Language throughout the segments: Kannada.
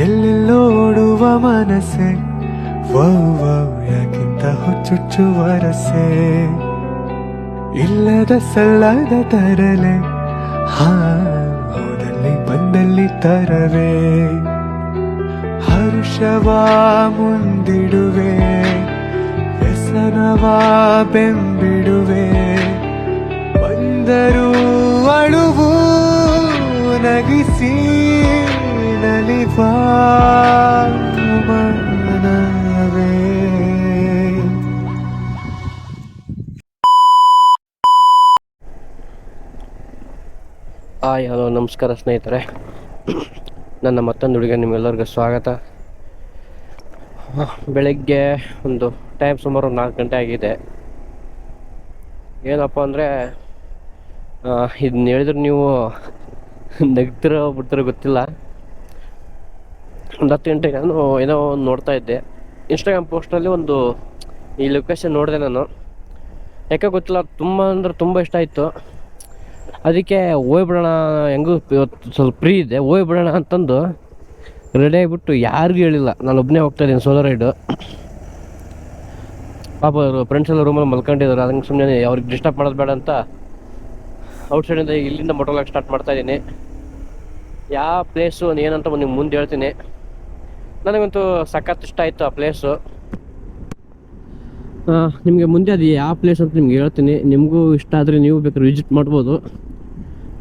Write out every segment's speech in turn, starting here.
ಎಲ್ಲೆಲ್ಲೋಡುವ ಮನಸ್ಸೆ? ಯಾಕಿಂತ ಹುಚ್ಚುಚ್ಚು ವರಸೆ ಇಲ್ಲದ ಸಲ್ಲದ ತರಲೆ? ಹಾ, ಹೋದಲ್ಲಿ ಬಂದಲ್ಲಿ ತರವೇ? ಹರ್ಷವ ಮುಂದಿಡುವೆ, ವ್ಯಸನವ ಬೆಂಬಿಡುವೆ? ಬಂದರೂ ಹಾಯ್, ಹಲೋ, ನಮಸ್ಕಾರ ಸ್ನೇಹಿತರೆ. ನನ್ನ ಮತ್ತೊಂದು ಹುಡುಗ ನಿಮ್ಮೆಲ್ಲರಿಗೂ ಸ್ವಾಗತ. ಬೆಳಗ್ಗೆ ಒಂದು ಟೈಮ್ ಸುಮಾರು ಒಂದು ನಾಲ್ಕು ಗಂಟೆ ಆಗಿದೆ. ಏನಪ್ಪ ಅಂದರೆ ಇದನ್ನ ಹೇಳಿದ್ರೆ ನೀವು ನಗ್ತಿರೋ ಬಿಡ್ತಿರೋ ಗೊತ್ತಿಲ್ಲ. ಒಂದು ಹತ್ತು ಗಂಟೆಗೆ ನಾನು ಏನೋ ಒಂದು ನೋಡ್ತಾ ಇದ್ದೆ. ಇನ್ಸ್ಟಾಗ್ರಾಮ್ ಪೋಸ್ಟಲ್ಲಿ ಒಂದು ಈ ಲೊಕೇಶನ್ ನೋಡಿದೆ ನಾನು. ಯಾಕೆ ಗೊತ್ತಿಲ್ಲ, ತುಂಬ ಅಂದ್ರೆ ತುಂಬ ಇಷ್ಟ ಆಯಿತು. ಅದಕ್ಕೆ ಹೋಗ್ಬಿಡೋಣ ಹೆಂಗೂ ಇವತ್ತು ಸ್ವಲ್ಪ ಫ್ರೀ ಇದೆ ಹೋಗ್ಬಿಡೋಣ ಅಂತಂದು ರೆಡಿ ಆಗಿಬಿಟ್ಟು ಯಾರಿಗೂ ಹೇಳಿಲ್ಲ. ನಾನು ಒಬ್ಬನೇ ಹೋಗ್ತಾ ಇದ್ದೀನಿ ಸೋಲೋ ರೈಡು ಪಾಪ ಅವರು ಫ್ರೆಂಡ್ಸ್ ಎಲ್ಲ ರೂಮಲ್ಲಿ ಮಲ್ಕೊಂಡಿದ್ದಾರೆ. ಅದಕ್ಕೆ ಸುಮ್ಮನೆ ಅವ್ರಿಗೆ ಡಿಸ್ಟರ್ಬ್ ಮಾಡೋದು ಬೇಡ ಅಂತ ಔಟ್ಸೈಡಿಂದ ಇಲ್ಲಿಂದ ಮೊಟೋಲಾಗಿ ಸ್ಟಾರ್ಟ್ ಮಾಡ್ತಾ ಇದ್ದೀನಿ. ಯಾವ ಪ್ಲೇಸು ಏನಂತ ನಿಮ್ಗೆ ಮುಂದೆ ಹೇಳ್ತೀನಿ. ನನಗಂತೂ ಸಖತ್ ಇಷ್ಟ ಆಯಿತು ಆ ಪ್ಲೇಸು ನಿಮಗೆ ಮುಂದೆ ಅದು ಯಾವ ಪ್ಲೇಸ್ ಅಂತ ನಿಮ್ಗೆ ಹೇಳ್ತೀನಿ. ನಿಮಗೂ ಇಷ್ಟ ಆದರೆ ನೀವು ಬೇಕಾದ್ರೆ ವಿಸಿಟ್ ಮಾಡ್ಬೋದು.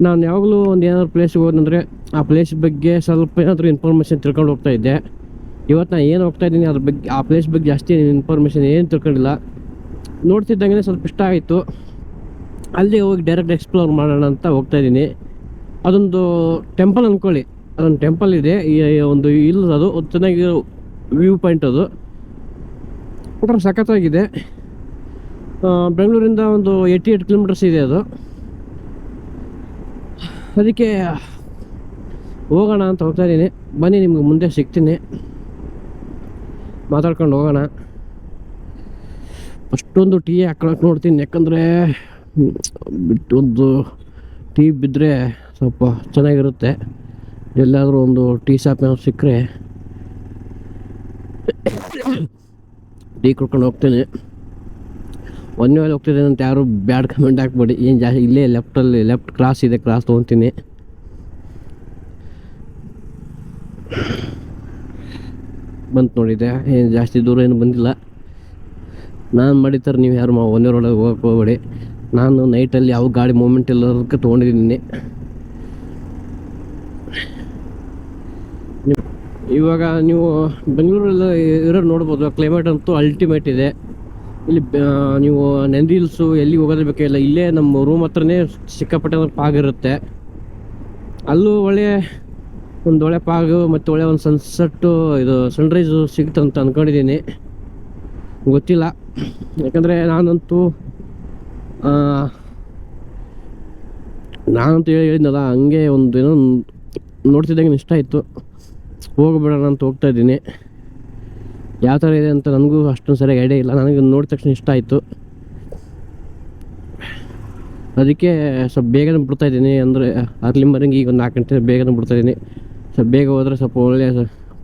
ನಾನು ಯಾವಾಗಲೂ ಒಂದು ಏನಾದ್ರು ಪ್ಲೇಸಿಗೆ ಹೋದಂದರೆ ಆ ಪ್ಲೇಸ್ ಬಗ್ಗೆ ಸ್ವಲ್ಪ ಏನಾದರೂ ಇನ್ಫಾರ್ಮೇಷನ್ ತಿಳ್ಕೊಂಡು ಹೋಗ್ತಾ ಇದ್ದೆ. ಇವತ್ತು ನಾನು ಏನು ಹೋಗ್ತಾ ಇದ್ದೀನಿ ಅದ್ರ ಬಗ್ಗೆ ಆ ಪ್ಲೇಸ್ ಬಗ್ಗೆ ಜಾಸ್ತಿ ಇನ್ಫಾರ್ಮೇಷನ್ ಏನು ತಿಳ್ಕೊಂಡಿಲ್ಲ. ನೋಡ್ತಿದ್ದಂಗೆ ಸ್ವಲ್ಪ ಇಷ್ಟ ಆಯಿತು. ಅಲ್ಲಿ ಹೋಗಿ ಡೈರೆಕ್ಟ್ ಎಕ್ಸ್ಪ್ಲೋರ್ ಮಾಡೋಣ ಅಂತ ಹೋಗ್ತಾ ಇದ್ದೀನಿ. ಅದೊಂದು ಟೆಂಪಲ್ ಅಂದ್ಕೊಳ್ಳಿ ಅದೊಂದು ಟೆಂಪಲ್ ಇದೆ. ಈ ಒಂದು ಇಲ್ಲ ಅದು ಒಂದು ಚೆನ್ನಾಗಿರೋ ವ್ಯೂ ಪಾಯಿಂಟ್ ಅದು. ಒಟ್ಟಾರೆ ಸಖತ್ತಾಗಿದೆ. ಬೆಂಗಳೂರಿಂದ ಒಂದು ಏಯ್ಟಿ ಏಟ್ ಕಿಲೋಮೀಟರ್ಸ್ ಇದೆ ಅದು. ಅದಕ್ಕೆ ಹೋಗೋಣ ಅಂತ ಹೋಗ್ತಾ ಇದ್ದೀನಿ. ಬನ್ನಿ, ನಿಮ್ಗೆ ಮುಂದೆ ಸಿಗ್ತೀನಿ. ಮಾತಾಡ್ಕೊಂಡು ಹೋಗೋಣ. ಅಷ್ಟೊಂದು ಟೀ ಹಾಕೊಳಕ್ಕೆ ನೋಡ್ತೀನಿ, ಯಾಕಂದರೆ ಬಿಟ್ಟೊಂದು ಟೀ ಬಿದ್ದರೆ ಸ್ವಲ್ಪ ಚೆನ್ನಾಗಿರುತ್ತೆ. ಎಲ್ಲಾದರೂ ಒಂದು ಟೀ ಶಾಪ್ ಏನಾದ್ರು ಸಿಕ್ಕರೆ ಟೀ ಕುಡ್ಕೊಂಡು ಹೋಗ್ತೇನೆ. ಒನ್ ವೇಳೆ ಹೋಗ್ತಿದ್ದೆ ಅಂತ ಯಾರು ಬ್ಯಾಡ್ ಕಮೆಂಟ್ ಹಾಕ್ಬೇಡಿ. ಏನು ಜಾಸ್ತಿ ಇಲ್ಲೇ ಲೆಫ್ಟಲ್ಲಿ ಲೆಫ್ಟ್ ಕ್ರಾಸ್ ಇದೆ ಕ್ರಾಸ್ ತೊಗೊತೀನಿ. ಬಂತು ನೋಡಿದೆ ಏನು ಜಾಸ್ತಿ ದೂರ ಏನು ಬಂದಿಲ್ಲ. ನಾನು ಮಾಡಿದ್ದಾರೆ ನೀವು ಯಾರು ಮಾ ಒನ್ ಒಳಗೆ ಹೋಗಕ್ಕೆ ಹೋಗಬೇಡಿ. ನಾನು ನೈಟಲ್ಲಿ ಯಾವ ಗಾಡಿ ಮೂಮೆಂಟ್ ಇಲ್ಲದಕ್ಕೆ ತೊಗೊಂಡಿದ್ದೀನಿ. ಇವಾಗ ನೀವು ಬೆಂಗಳೂರಲ್ಲಿ ಇರೋ ನೋಡ್ಬೋದು. ಕ್ಲೈಮೇಟ್ ಅಂತೂ ಅಲ್ಟಿಮೇಟ್ ಇದೆ. ಇಲ್ಲಿ ನೀವು ನಂದಿ ಹಿಲ್ಸು ಎಲ್ಲಿ ಹೋಗೋದೇ ಬೇಕಿಲ್ಲ ಇಲ್ಲೇ ನಮ್ಮ ರೂಮ್ ಹತ್ರನೇ ಸಿಕ್ಕಾಪಟ್ಟೆ ಪಾಗ್ ಇರುತ್ತೆ. ಅಲ್ಲೂ ಒಳ್ಳೆ ಒಂದು ಒಳ್ಳೆ ಪಾಗು ಮತ್ತು ಒಳ್ಳೆ ಒಂದು ಸನ್ಸೆಟ್ಟು ಇದು ಸನ್ರೈಸು ಅಂತ ಅಂದ್ಕೊಂಡಿದ್ದೀನಿ ಗೊತ್ತಿಲ್ಲ. ಯಾಕಂದರೆ ನಾನಂತೂ ನಾನಂತೂ ಹೇಳಿ ಹೇಳಿದ್ನಲ್ಲ, ಹಂಗೆ ಒಂದು ಏನೋ ನೋಡ್ತಿದ್ದಂಗೆ ಇಷ್ಟ ಆಯಿತು. ಹೋಗ್ಬಿಡೋಣ ಅಂತ ಹೋಗ್ತಾ ಇದ್ದೀನಿ. ಯಾವ ಥರ ಇದೆ ಅಂತ ನನಗೂ ಅಷ್ಟೊಂದು ಸರಿಯಾಗಿ ಐಡಿಯಾ ಇಲ್ಲ. ನನಗೆ ನೋಡಿದ ತಕ್ಷಣ ಇಷ್ಟ ಆಯಿತು. ಅದಕ್ಕೆ ಸ್ವಲ್ಪ ಬೇಗನೆ ಬಿಡ್ತಾ ಇದ್ದೀನಿ ಅಂದರೆ ಅರ್ಲಿ ಮರಂಗೆ ಈಗ ಒಂದು ನಾಲ್ಕು ಗಂಟೆ ಬೇಗನೆ ಬಿಡ್ತಾಯಿದ್ದೀನಿ ಸ್ವಲ್ಪ ಬೇಗ ಹೋದರೆ ಸ್ವಲ್ಪ ಒಳ್ಳೆ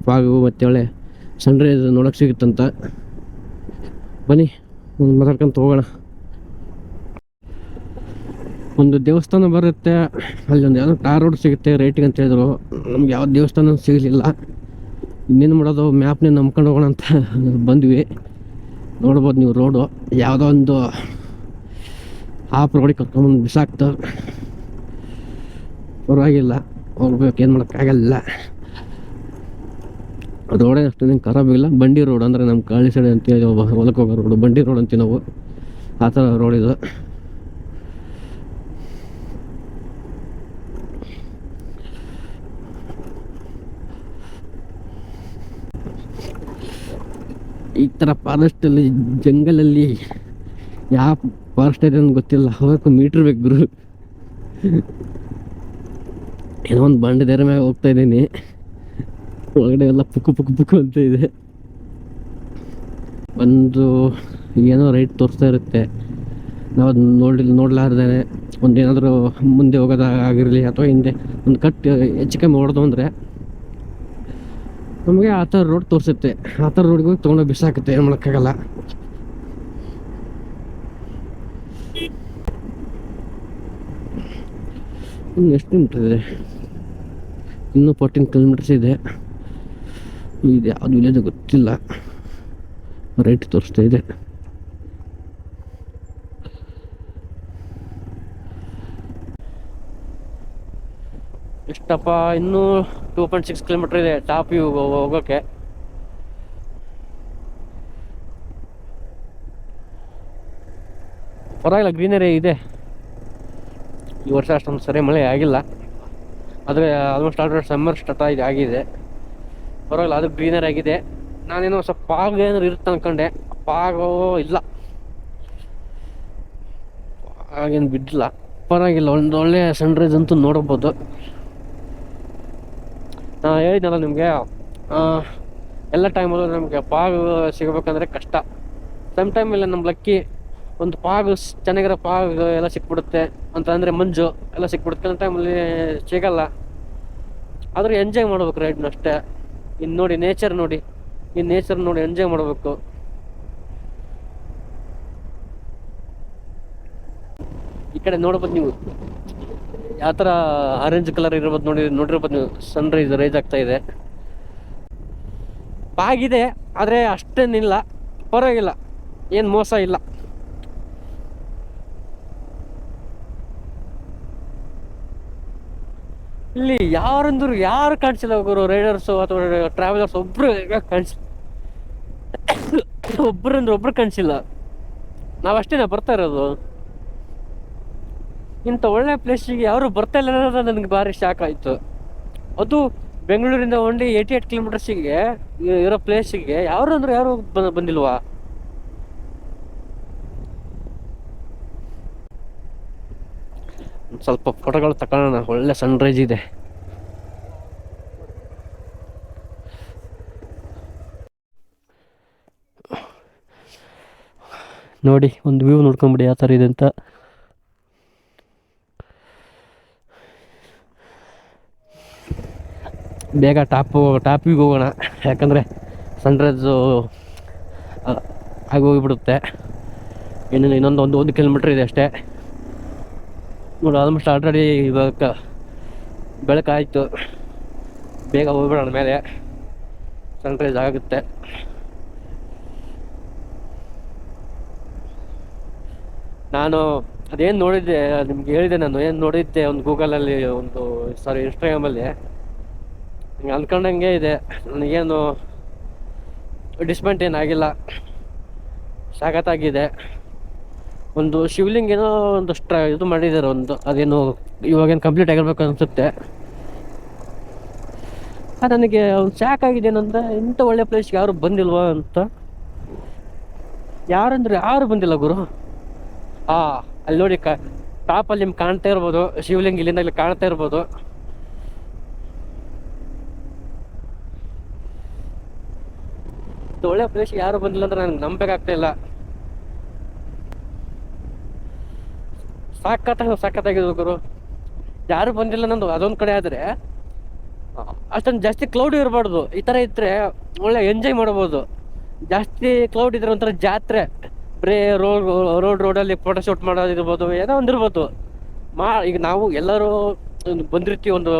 ಪಾಗು ಮತ್ತು ಒಳ್ಳೆ ಸನ್ರೈಸ್ ನೋಡೋಕೆ ಸಿಗುತ್ತಂತ. ಬನ್ನಿ, ಒಂದು ಮಾತಾಡ್ಕೊಂತ ಹೋಗೋಣ. ಒಂದು ದೇವಸ್ಥಾನ ಬರುತ್ತೆ. ಅಲ್ಲಿ ಒಂದು ಯಾವುದೋ ಟಾರ್ ರೋಡ್ ಸಿಗುತ್ತೆ ರೇಟಿಗೆ ಅಂತ ಹೇಳಿದ್ರು. ನಮ್ಗೆ ಯಾವ ದೇವಸ್ಥಾನ ಸಿಗಲಿಲ್ಲ. ಇನ್ನೇನು ಮಾಡೋದು ಮ್ಯಾಪ್ನೇ ನಂಬ್ಕೊಂಡು ಹೋಗೋಣ ಅಂತ ಬಂದ್ವಿ. ನೋಡ್ಬೋದು ನೀವು ರೋಡು ಯಾವುದೋ ಒಂದು ಆಪ್ ರೋಡಿಗೆ ಕರ್ಕೊಂಬಂದು ಬಿಸಾಕ್ತಾರೆ ಪರವಾಗಿಲ್ಲ, ಹೋಗ್ಬೇಕು, ಏನು ಮಾಡೋಕ್ಕಾಗಲ್ಲ ರೋಡೇ ಅಷ್ಟೇ ನಿಂಗೆ ಖರಾಬಿಲ್ಲ ಬಂಡಿ ರೋಡ್ ಅಂದರೆ ನಮ್ಮ ಕಾಳಿ ಸೈಡ್ ಅಂತೀವಿ ಹೊಲಕ್ಕೆ ಹೋಗೋ ರೋಡು ಬಂಡಿ ರೋಡ್ ಅಂತೀವಿ ನಾವು. ಆ ಥರ ರೋಡ್ ಈ ಥರ ಫಾರೆಸ್ಟಲ್ಲಿ ಜಂಗಲಲ್ಲಿ, ಯಾವ ಫಾರೆಸ್ಟ್ ಇದೆ ಅಂತ ಗೊತ್ತಿಲ್ಲ. ಹೋಗಕ್ಕೆ ಮೀಟ್ರ್ ಬೇಕು ಗುರು. ಏನೋ ಒಂದು ಬಂಡೆ ದೇರ ಮ್ಯಾಗ ಹೋಗ್ತಾ ಇದ್ದೀನಿ. ಒಳಗಡೆ ಎಲ್ಲ ಪುಕ್ಕು ಪುಕ್ಕು ಪುಕ್ಕು ಅಂತ ಇದೆ. ಒಂದು ಏನೋ ರೈಟ್ ತೋರಿಸ್ತಾ ಇರುತ್ತೆ. ನಾವು ಅದನ್ನ ನೋಡಿ ನೋಡ್ಲಾರ್ದೇ ಒಂದು ಏನಾದರೂ ಮುಂದೆ ಹೋಗೋದಾಗಿರಲಿ ಅಥವಾ ಹಿಂದೆ ಒಂದು ಕಟ್ ಹೆಚ್ಚು ಕಮ್ಮಿ ಹೊಡೆದು ಅಂದರೆ ನಮಗೆ ಆ ಥರ ರೋಡ್ ತೋರಿಸುತ್ತೆ. ಆ ಥರ ರೋಡ್ಗೆ ಹೋಗಿ ತೊಗೊಂಡೋಗಿ ಬಿಸಾಕುತ್ತೆ, ಏನು ಮಾಡೋಕ್ಕಾಗಲ್ಲ. ಇನ್ನು ಎಷ್ಟು ಕಿಲೋಮೀಟರ್ ಇದೆ? ಇನ್ನೂ ಫೋರ್ಟೀನ್ ಕಿಲೋಮೀಟರ್ಸ್ ಇದೆ. ಇದು ಯಾವುದು ವಿಲೇಜ್ ಗೊತ್ತಿಲ್ಲ. ರೈಟ್ ತೋರಿಸ್ತಾ ಇದೆ. ಎಷ್ಟಪ್ಪ ಇನ್ನೂ ಟೂ ಪಾಯಿಂಟ್ ಸಿಕ್ಸ್ ಕಿಲೋಮೀಟರ್ ಇದೆ ಟಾಪ್ ವ್ಯೂ ಹೋಗೋಕ್ಕೆ ಪರವಾಗಿಲ್ಲ ಗ್ರೀನರಿ ಇದೆ. ಈ ವರ್ಷ ಅಷ್ಟೊಂದು ಸರಿ ಮಳೆ ಆಗಿಲ್ಲ. ಆದರೆ ಆಲ್ಮೋಸ್ಟ್ ಆಲ್ರೆಡಿ ಸಮ್ಮರ್ ಸ್ಟಾರ್ಟ್ ಆಗಿ, ಆಗಿದೆ. ಪರವಾಗಿಲ್ಲ, ಅದು ಗ್ರೀನರಿ ಆಗಿದೆ. ನಾನೇನೋ ಸ್ವಲ್ಪ ಪಾಗ ಏನಾದ್ರು ಇರುತ್ತೆ ಅನ್ಕೊಂಡೆ. ಪಾಗೋ ಇಲ್ಲ. ಆಗೇನು ಬಿದ್ದಿಲ್ಲ ಪರವಾಗಿಲ್ಲ, ಒಂದು ಒಳ್ಳೆಯ ಸನ್ರೈಸ್ ಅಂತೂ ನೋಡಬಹುದು ನಾ ಹೇಳಿದ್ನಲ್ಲ ನಿಮಗೆ ಎಲ್ಲ ಟೈಮಲ್ಲೂ ನಮಗೆ ಪಾಗು ಸಿಗಬೇಕಂದ್ರೆ ಕಷ್ಟ. ಸಮ್ ಟೈಮಲ್ಲಿ ನಮ್ಮ ಲಕ್ಕಿ ಒಂದು ಪಾಗು ಚೆನ್ನಾಗಿರೋ ಪಾಗು ಎಲ್ಲ ಸಿಕ್ಬಿಡುತ್ತೆ. ಅಂತ ಅಂದರೆ ಮಂಜು ಎಲ್ಲ ಸಿಕ್ಬಿಡುತ್ತೆ. ಕೆಲವು ಟೈಮಲ್ಲಿ ಸಿಗಲ್ಲ. ಆದರೂ ಎಂಜಾಯ್ ಮಾಡ್ಬೇಕು ರೈಡ್ನ ಅಷ್ಟೇ. ಇನ್ನು ನೋಡಿ ನೇಚರ್ ನೋಡಿ. ಈ ನೇಚರ್ ನೋಡಿ ಎಂಜಾಯ್ ಮಾಡಬೇಕು. ಈ ಕಡೆ ನೋಡ್ಬೋದು ನೀವು. ಯಾವ ಥರ ಆರೆಂಜ್ ಕಲರ್ ಇರ್ಬೋದು ನೋಡಿ ನೋಡಿರ್ಬೋದು ನೀವು ಸನ್ರೈಸ್ ರೈಸ್ ಆಗ್ತಾ ಇದೆ. ಆಗಿದೆ, ಆದರೆ ಅಷ್ಟೇನಿಲ್ಲ. ಪರವಾಗಿಲ್ಲ, ಏನು ಮೋಸ ಇಲ್ಲ. ಇಲ್ಲಿ ಯಾರಂದ್ರು ಯಾರು ಕಾಣಿಸಿಲ್ಲ ಗುರು ರೈಡರ್ಸು ಅಥವಾ ಟ್ರಾವೆಲರ್ಸ್ ಒಬ್ರು ಕಾಣಿಸಿಲ್ಲ ಒಬ್ರು ಅಂದ್ರೆ ಒಬ್ರು ಕಾಣಿಸಿಲ್ಲ ನಾವಷ್ಟೇನೆ ಬರ್ತಾ ಇರೋದು? ಇಂಥ ಒಳ್ಳೆ ಪ್ಲೇಸಿಗೆ ಯಾರು ಬರ್ತಾ ಇಲ್ಲ ಅನ್ನೋದು ನನಗೆ ಭಾರಿ ಶಾಕ್ ಆಯಿತು. ಅದು ಬೆಂಗಳೂರಿಂದ ಓನ್ಲಿ ಏಯ್ಟಿ ಏಟ್ ಕಿಲೋಮೀಟರ್ಸಿಗೆ ಇರೋ ಪ್ಲೇಸಿಗೆ ಯಾರು ಅಂದ್ರೆ ಯಾರು ಬಂದಿಲ್ವಾ? ಸ್ವಲ್ಪ ಫೋಟೋಗಳು ತಕೊಳ್ಳೋಣ, ಒಳ್ಳೆ ಸನ್ರೈಸ್ ಇದೆ. ನೋಡಿ, ಒಂದು ವ್ಯೂ ನೋಡ್ಕೊಂಬಿಡಿ ಯಾವ ಥರ ಇದೆ ಅಂತ. ಬೇಗ ಟಾಪು ಟಾಪಿಗೆ ಹೋಗೋಣ. ಯಾಕಂದರೆ ಸನ್ರೈಸು ಆಗಿ ಹೋಗಿಬಿಡುತ್ತೆ. ಇನ್ನು ಇನ್ನೊಂದು ಒಂದು ಒಂದು ಕಿಲೋಮೀಟ್ರ್ ಇದೆ ಅಷ್ಟೇ. ನೋಡಿ ಆಲ್ಮೋಸ್ಟ್ ಆಲ್ರೆಡಿ ಇವಾಗ ಬೆಳಕಾಯಿತು ಬೇಗ ಹೋಗ್ಬಿಡೋಣ ಮೇಲೆ. ಸನ್ರೈಸ್ ಆಗುತ್ತೆ. ನಾನು ಅದೇನು ನೋಡಿದ್ದೆ, ನಿಮ್ಗೆ ಹೇಳಿದೆ ನಾನು, ಏನು ನೋಡಿದ್ದೆ ಒಂದು ಗೂಗಲಲ್ಲಿ ಒಂದು ಸಾರಿ ಇನ್ಸ್ಟಾಗ್ರಾಮಲ್ಲಿ ಹಿಂಗೆ ಅನ್ಕೊಂಡಂಗೆ ಇದೆ. ನನಗೇನು ಡಿಸ್ಮೆಂಟ್ ಏನಾಗಿಲ್ಲ ಸಾಕತ್ತಾಗಿದೆ. ಒಂದು ಶಿವಲಿಂಗ ಏನೋ ಒಂದು ಸ್ಟ್ರ, ಇದು ಮಾಡಿದ್ದಾರೆ ಒಂದು. ಅದೇನು ಇವಾಗೇನು ಕಂಪ್ಲೀಟ್ ಆಗಿರ್ಬೇಕು ಅನಿಸುತ್ತೆ. ನನಗೆ ಒಂದು ಸಾಕಾಗಿದೆ ಏನಂದ್ರೆ, ಇಂಥ ಒಳ್ಳೆ ಪ್ಲೇಸ್ಗೆ ಯಾರು ಬಂದಿಲ್ವಾ ಅಂತ. ಯಾರಂದ್ರೆ ಯಾರು ಬಂದಿಲ್ಲ ಗುರು? ಆ, ಅಲ್ಲಿ ನೋಡಿ ಕ ಟಾಪಲ್ಲಿ ನಿಮ್ಗೆ ಕಾಣ್ತಾ ಇರ್ಬೋದು. ಶಿವಲಿಂಗ ಇಲ್ಲಿಂದ ಇಲ್ಲಿ ಕಾಣ್ತಾ ಇರ್ಬೋದು. ಇದು ಒಳ್ಳೆ ಪ್ರದೇಶ ಯಾರು ಬಂದಿಲ್ಲ ಅಂದ್ರೆ ನನಗೆ ನಂಬೇಕಾಗ್ತಾ ಇಲ್ಲ. ಸಾಕತ್ತಾಗ ಸಾಕತ್ತಾಗಿದೆ ಗುರು. ಯಾರು ಬಂದಿಲ್ಲ ನಂದು ಅದೊಂದು ಕಡೆ ಆದರೆ, ಅಷ್ಟೊಂದು ಜಾಸ್ತಿ ಕ್ಲೌಡ್ ಇರಬಾರ್ದು. ಈ ಥರ ಇದ್ರೆ ಒಳ್ಳೆ ಎಂಜಾಯ್ ಮಾಡ್ಬೋದು. ಜಾಸ್ತಿ ಕ್ಲೌಡ್ ಇದ್ರೆ ಒಂಥರ ಜಾತ್ರೆ. ಬರೀ ರೋಡ್ ರೋಡ್ ರೋಡಲ್ಲಿ ಫೋಟೋ ಶೂಟ್ ಮಾಡೋದಿರ್ಬೋದು ಏನೋ ಒಂದು ಇರ್ಬೋದು. ಮಾ, ಈಗ ನಾವು ಎಲ್ಲರೂ ಬಂದಿರ್ತೀವಿ, ಒಂದು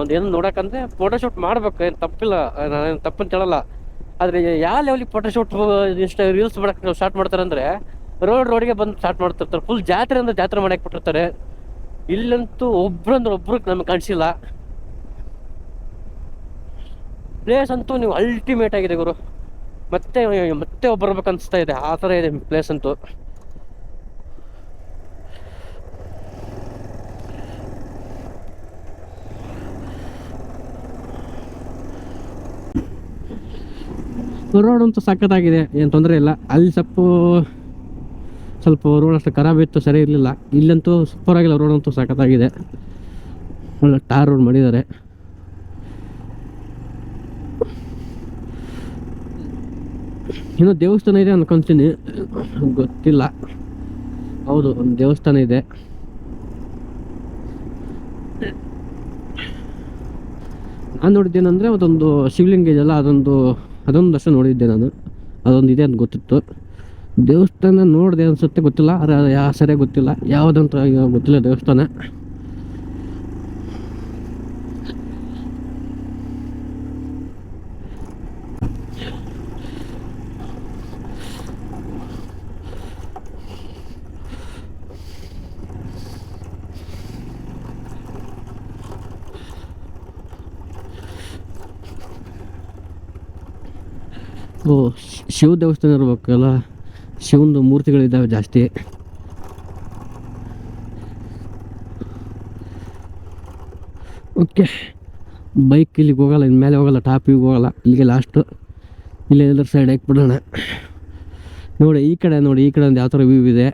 ಒಂದು ಏನು ನೋಡಕಂದ್ರೆ ಫೋಟೋ ಶೂಟ್ ಮಾಡ್ಬೇಕು. ಏನು ತಪ್ಪಿಲ್ಲ ನಾನು ತಪ್ಪಂತ ಹೇಳಲ್ಲ. ಆದರೆ ಯಾವ ಲೆವೆಲಿಗೆ ಫೋಟೋಶೂಟ್ ಇಷ್ಟ ರೀಲ್ಸ್ ಮಾಡಕ್ಕೆ ಸ್ಟಾರ್ಟ್ ಮಾಡ್ತಾರೆ ಅಂದರೆ ರೋಡ್ ರೋಡ್ಗೆ ಬಂದು ಸ್ಟಾರ್ಟ್ ಮಾಡ್ತಿರ್ತಾರೆ. ಫುಲ್ ಜಾತ್ರೆ ಅಂದ್ರೆ ಜಾತ್ರೆ ಮಾಡಕ್ಕೆ ಬಿಟ್ಟಿರ್ತಾರೆ ಇಲ್ಲಂತೂ ಒಬ್ರು ಅಂದ್ರೆ ಒಬ್ರು ನಮ್ಗೆ ಕಾಣಿಸಿಲ್ಲ. ಪ್ಲೇಸ್ ಅಂತೂ ನೀವು ಅಲ್ಟಿಮೇಟ್ ಆಗಿದೆ ಗುರು. ಮತ್ತೆ ಮತ್ತೆ ಒಬ್ಬರ್ಬೇಕು ಅನಿಸ್ತಾ ಇದೆ. ಆ ಥರ ಇದೆ ಪ್ಲೇಸ್ ಅಂತೂ. ರೋಡ್ ಅಂತೂ ಸಖತ್ತಾಗಿದೆ, ಏನು ತೊಂದರೆ ಇಲ್ಲ. ಅಲ್ಲಿ ಸ್ವಲ್ಪ ಸ್ವಲ್ಪ ರೋಡ್ ಅಷ್ಟು ಖರಾಬ್ ಇತ್ತು, ಸರಿ ಇರಲಿಲ್ಲ. ಇಲ್ಲಂತೂ ಸೂಪರ್ ಆಗಿಲ್ಲ ರೋಡ್ ಅಂತೂ ಸಖತ್ತಾಗಿದೆ. ಒಳ್ಳೆ ಟಾರ್ ರೋಡ್ ಮಾಡಿದ್ದಾರೆ. ಇನ್ನೂ ದೇವಸ್ಥಾನ ಇದೆ ಅನ್ಕೊಂತೀನಿ. ಗೊತ್ತಿಲ್ಲ. ಹೌದು, ಒಂದು ದೇವಸ್ಥಾನ ಇದೆ. ನಾನು ನೋಡಿದ್ದೇನೆಂದರೆ, ಅದೊಂದು ಶಿವಲಿಂಗ ಇದೆಯಲ್ಲ, ಅದೊಂದು ಅದೊಂದು ವರ್ಷ ನೋಡಿದ್ದೆ ನಾನು. ಅದೊಂದು ಇದೆ ಅಂತ ಗೊತ್ತಿತ್ತು. ದೇವಸ್ಥಾನ ನೋಡಿದೆ ಅನ್ಸುತ್ತೆ, ಗೊತ್ತಿಲ್ಲ. ಅದು ಸರಿಯಾಗಿ ಗೊತ್ತಿಲ್ಲ. ಯಾವುದಂತ ಗೊತ್ತಿಲ್ಲ ದೇವಸ್ಥಾನ. ಓ, ಶಿವ ದೇವಸ್ಥಾನ ಇರ್ಬೇಕಲ್ಲ ಶಿವಂದು ಮೂರ್ತಿಗಳಿದ್ದಾವೆ ಜಾಸ್ತಿ. ಓಕೆ ಬೈಕ್ ಇಲ್ಲಿಗೆ ಹೋಗಲ್ಲ ಇನ್ನು ಮೇಲೆ ಹೋಗಲ್ಲ ಟಾಪಿಗೆ ಹೋಗಲ್ಲ, ಇಲ್ಲಿಗೆ ಲಾಸ್ಟು ಇಲ್ಲೇ ಎಲ್ಲರ ಸೈಡ್ ಹಾಕ್ಬಿಡೋಣ. ನೋಡಿ, ಈ ಕಡೆ, ನೋಡಿ, ಈ ಕಡೆ ಒಂದು ಯಾವ ಥರ ವ್ಯೂ ಇದೆ.